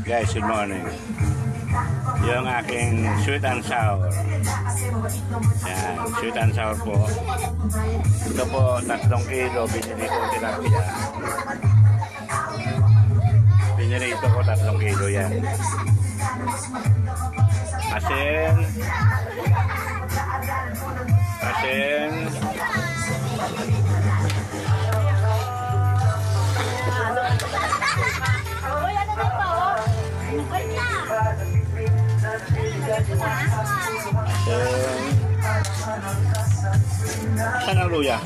Guys, good morning. Yung aking sweet and sour. Yan, sweet and sour po. Ito po, tatlong kilo, binili ko tilapia. Binili ito ko tatlong kilo yan. Asin. Asin. Asin. Saan ang luya?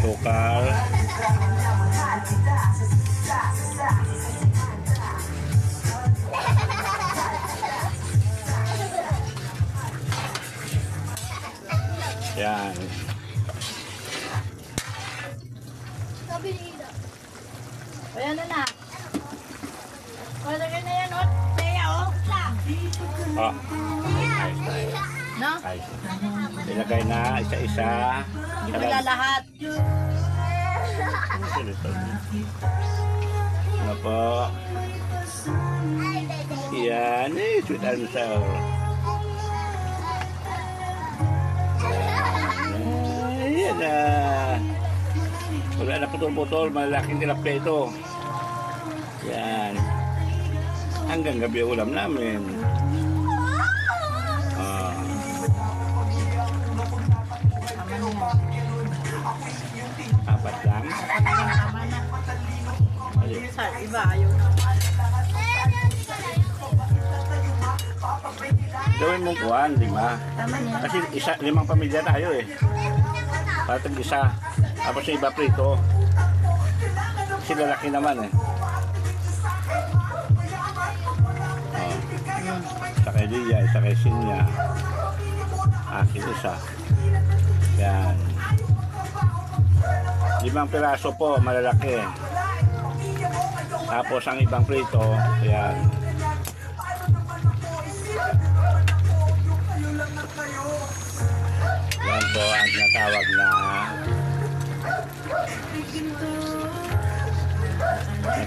Sukal. Yan. Uy, ano na? Wala na yan, oh. Teya, oh. Oh. Ayos na. No? Ayos na. Ilagay na isa-isa. Hindi wala lahat. Ano po? Yan eh, sweet and sour. Ayan na. Wala na putol-putol, malaking tilapia ito. Yan. Hanggang gabi ulam namin. Ah. Apat lang. Iba, ayaw. Gawin mong kuhan, lima. Kasi isa, limang pamilya tayo eh. Patag isa. Tapos yung iba prito. Kasi lalaki naman eh. Oh. Isa kay Lia, isa kay Sinya. Akin isa. Yan. Limang piraso po, malalaki. Tapos ang ibang prito, yan. Yan po ang tinatawag na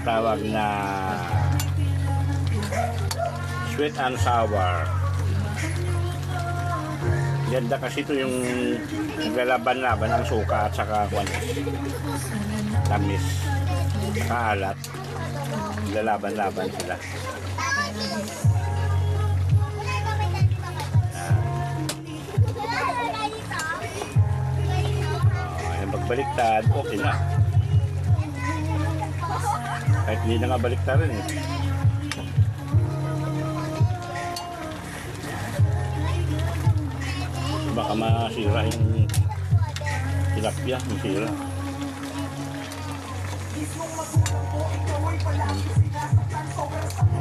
tinatawag na sweet and sour. Ganda kasi ito yung naglalaban-laban ng suka at saka kwan. Tamis. Kaalat. Naglalaban-laban sila. Oh, yung pagbaliktad, okay na. Kahit hindi na nga baliktad rin eh. Baka masira yung tilapia, masira.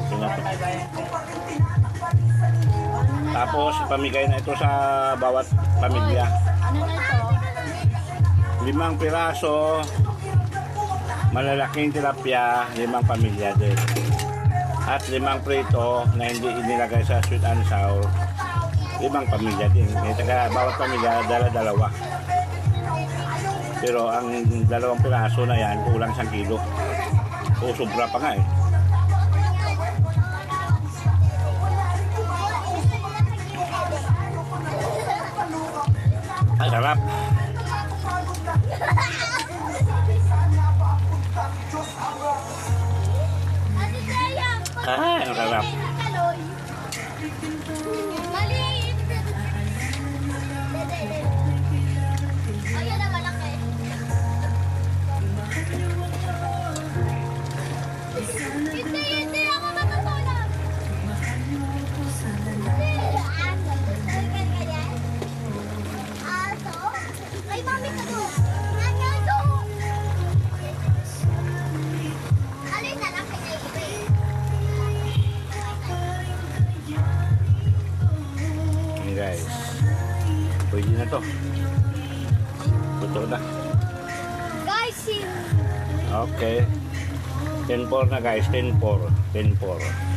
Okay na to. Tapos, pamigay na ito sa bawat pamilya. Ano na ito? limang piraso malalaking tilapia limang pamilya din. At limang prito na hindi inilagay sa sweet and sour limang pamilya din. May taga bawat pamilya dala dalawa pero ang dalawang piraso na yan kulang isang kilo. O sobra pa nga eh. Ang sarap! Ah ang sarap to. Luto na. Guys, si Okay. 10-4 na guys. 10-4. 10-4.